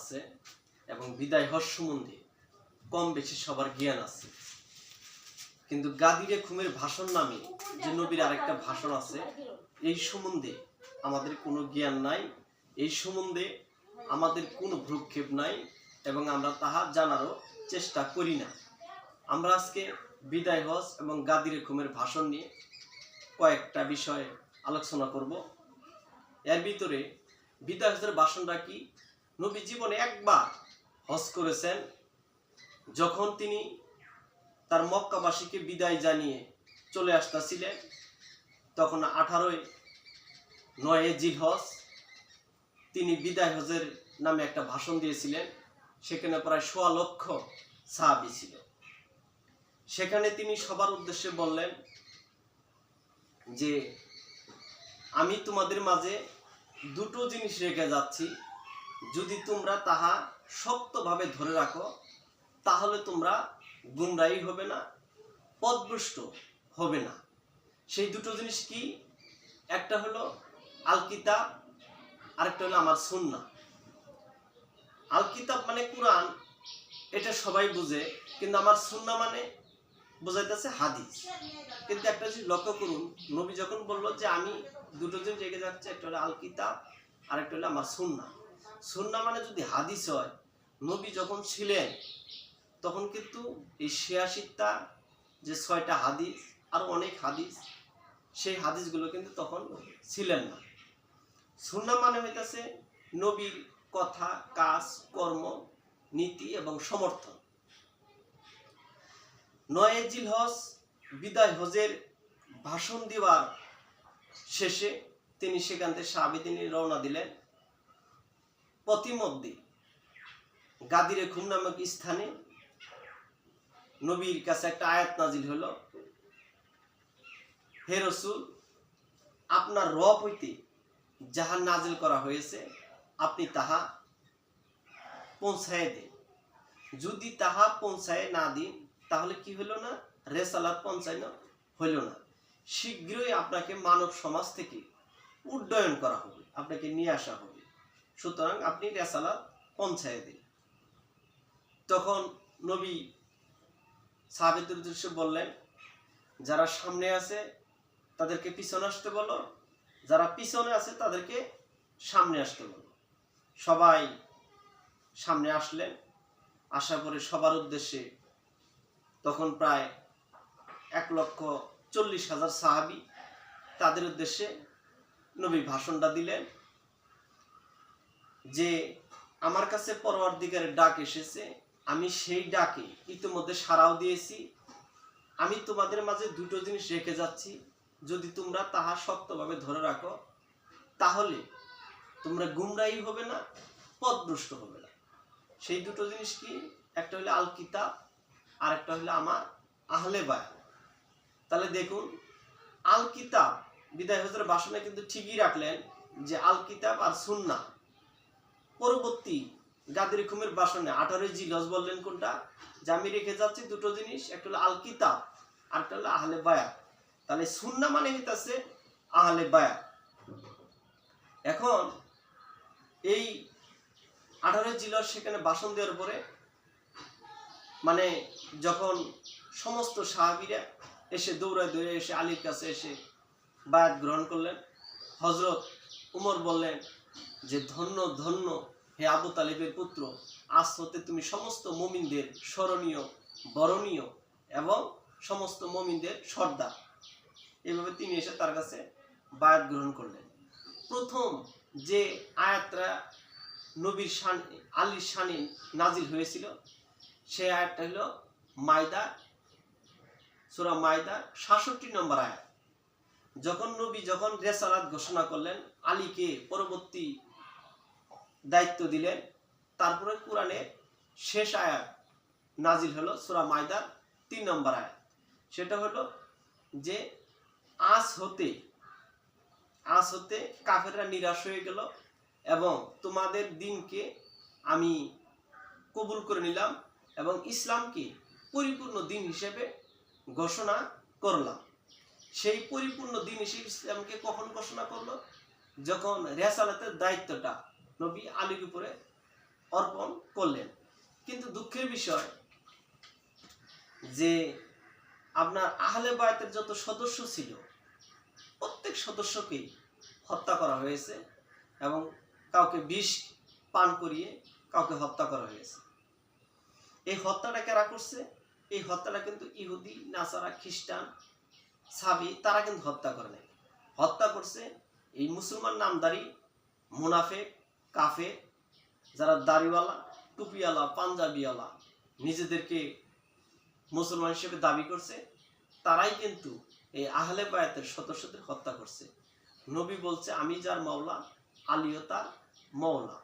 আছে এবং বিদায় হস সম্বন্ধে কম বেশি সবার জ্ঞান আছে। কিন্তু গাদিরে খুমের ভাষণ নামে যে নবীর আরেকটা ভাষণ আছে, এই সম্বন্ধে আমাদের কোনো জ্ঞান নাই, এই সম্বন্ধে আমাদের কোনো ভ্রুক্ষেপ নাই এবং আমরা তাহা জানারও চেষ্টা করি না। আমরা আজকে বিদায় হজ এবং গাদিরে খুমের ভাষণ নিয়ে কয়েকটা বিষয়ে আলোচনা করব। এর ভিতরে বিদায় হজের ভাষণটা কি নবী জীবনে একবার হজ করেছেন, যখন তিনি তার মক্কাবাসীকে বিদায় জানিয়ে চলে আসতেছিলেন, তখন আঠারোই নয় জিলহজ তিনি বিদায় হজের নামে একটা ভাষণ দিয়েছিলেন, সেখানে প্রায় সোয়া লক্ষ সাহাবি ছিল। সেখানে তিনি সবার উদ্দেশ্যে বললেন যে, আমি তোমাদের মাঝে দুটো জিনিস রেখে যাচ্ছি যদি তোমরা তাহা শক্তভাবে ধরে রাখো, তাহলে তোমরা গুমরাই হবে না, পদভ্রষ্ট হবে না। সেই দুটো জিনিস কি? একটা হলো আল কিতাব আরেকটা হলো আমার সুন্না আল কিতাব মানে কোরআন, এটা সবাই বুঝে, কিন্তু আমার সুন্না মানে বোঝাইতেছে হাদিস। কিন্তু একটা জিনিস লক্ষ্য করুন, নবী যখন বলল যে আমি দুটো জিনিস রেখে যাচ্ছে, একটা হলো আল কিতাব আর একটা হলো আমার সুন্না সুন্না মানে যদি হাদিস হয়, নবী যখন ছিলেন, তখন কিন্তু এই ছিয়াশিটা যে ছয়টা হাদিস, আর অনেক হাদিস, সেই হাদিসগুলো কিন্তু তখন ছিলেন না। সুন্না মানে হইতেছে নবীর কথা, কাজ, কর্ম, নীতি এবং সমর্থন। নয় জিল হজ, বিদায় হজের ভাষণ দেওয়ার শেষে তিনি সেখান থেকে সাবিদিনী রওনা দিলেন। প্রতিমধ্যে গাদিরে খুম নামক স্থানে নবীর কাছে একটা আয়াত নাজিল হলো, হে রসুল, আপনার রব হইতে যাহা নাজিল করা হয়েছে, আপনি তাহা পৌঁছায় দিন। যদি তাহা পৌঁছায় না দিন, তাহলে কি হলো না? রেসালাত পৌঁছায় না হইল না। শীঘ্রই আপনাকে মানব সমাজ থেকে উড্ডয়ন করা হবে, আপনাকে নিয়ে আসা হবে। সুতরাং আপনি রেসালাত পৌঁছায় দিন। তখন নবী সাহাবেদের উদ্দেশ্যে বললেন, যারা সামনে আছে তাদেরকে পিছনে আসতে বলো, যারা পিছনে আছে তাদেরকে সামনে আসতে বলো। সবাই সামনে আসলেন, আশা করে সবার উদ্দেশ্যে তখন প্রায় এক লক্ষ চল্লিশ হাজার সাহাবি তাদের উদ্দেশ্যে নবী ভাষণটা দিলেন। যে আমার কাছে পরওয়ার দিগারের ডাক এসেছে, আমি সেই ডাকে ইতিমধ্যে সাড়াও দিয়েছি। আমি তোমাদের মাঝে দুটো জিনিস রেখে যাচ্ছি। যদি তোমরা তাহা শক্তভাবে ধরে রাখো, তাহলে তোমরা গুমরাই হবে না, পদভ্রষ্ট হবে না। সেই দুটো জিনিস কি? একটা হলো আল কিতাব আর একটা হলো আমার আহলে বায়ান। তাহলে দেখুন আল কিতাব বিদায় হজরের বাসনে কিন্তু ঠিকই রাখলেন যে আল কিতাব আর সুন্না পরবর্তী গাদির খুমের বাসনে আঠারোই জিলস বললেন কোনটা? যে আমি রেখে যাচ্ছি দুটো জিনিস, একটা হলো আল কিতাব আর একটা হলো আহলে বায়া তাহলে সুন্না মানে হইতাছে আহলে বায়া এখন এই আঠারোই জিলস সেখানে বাসন দেওয়ার পরে মানে যখন সমস্ত সাহাবিরা এসে দৌড়ায় দৌড়ে এসে আলীর কাছে এসে বায়াত গ্রহণ করলেন হজরত উমর বললেন যে ধন্য ধন্য হে আবু তালিবের পুত্র, আজ হতে তুমি সমস্ত মমিনদের স্মরণীয়, বরণীয় এবং সমস্ত মমিনদের সর্দার। এভাবে তিনি এসে তার কাছে বায়াত গ্রহণ করলেন। প্রথম যে আয়াতটা নবীর শান, আলীর শানে নাজিল হয়েছিল, সে আয়াতটা হলো মায়দা সুরা মায়দা সাতষট্টি নম্বর আয়াত। যখন নবী যখন রেসালাত ঘোষণা করলেন, আলীকে পরবর্তী দায়িত্ব দিলেন। তারপরে কোরআনে শেষ আয়াত নাজিল হলো, সুরা মায়দার তিন নম্বর আয়াত। সেটা হলো যে, আজ হতে আজ হতে কাফেররা নিরাশ হয়ে গেল এবং তোমাদের দিনকে আমি কবুল করে নিলাম এবং ইসলামকে পরিপূর্ণ দিন হিসেবে ঘোষণা করলাম। সেই পরিপূর্ণ দিন হিসেবে ইসলামকে কখন ঘোষণা করল? যখন রেসালাতের দায়িত্বটা নবী আলীর উপরে অর্পণ করলেন। কিন্তু দুঃখের বিষয় যে আপনার আহলে বায়তের যত সদস্য ছিল, প্রত্যেক সদস্যকেই হত্যা করা হয়েছে এবং কাউকে বিষ পান করিয়ে কাউকে হত্যা করা হয়েছে। এই হত্যাটা কারা করছে? এই হত্যাটা কিন্তু ইহুদি, নাসারা, খ্রিস্টান, সাবি, তারা কিন্তু হত্যা করে নাই। হত্যা করছে এই মুসলমান নামদারি, মুনাফেক কাফে, যারা দাড়িওয়ালা, টুপিওয়ালা, পাঞ্জাবিওয়ালা নিজেদেরকে মুসলমান হিসেবে দাবি করছে, তারাই কিন্তু এই আহলে বায়াতের সদস্যদের হত্যা করছে। নবী বলছে, আমি যার মাওলা, আলিও তার মৌলা